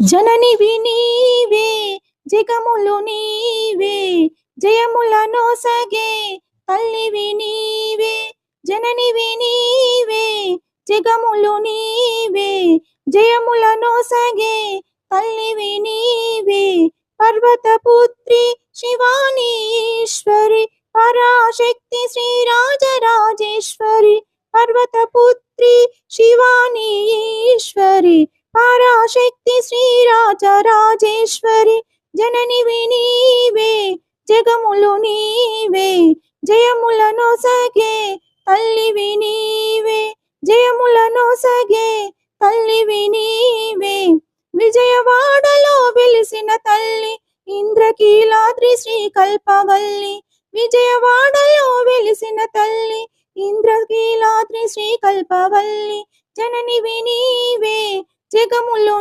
జననివి నీవే జగములు నీవే జయములను సగే తల్లివి నీవే జననివి నీవే జగములు నీవే జయములను సగే తల్లివి నీవే పర్వత పుత్రి శివానీశ్వరి పరాశక్తి శ్రీరాజరాజేశ్వరి పర్వత పుత్రి శివానీశ్వరి పరాశక్తి శ్రీరాజరాజేశ్వరి జననివి నీవే జగములు నీవే జయములను సగే తల్లివి నీవే జయములను సగే తల్లివి నీవే విజయవాడలో వెలిసిన తల్లి ఇంద్రకీలాద్రి శ్రీ కల్పవల్లి విజయవాడలో వెలిసిన తల్లి ఇంద్రకీలాద్రి శ్రీ కల్పవల్లి జననివి నీవే జగములు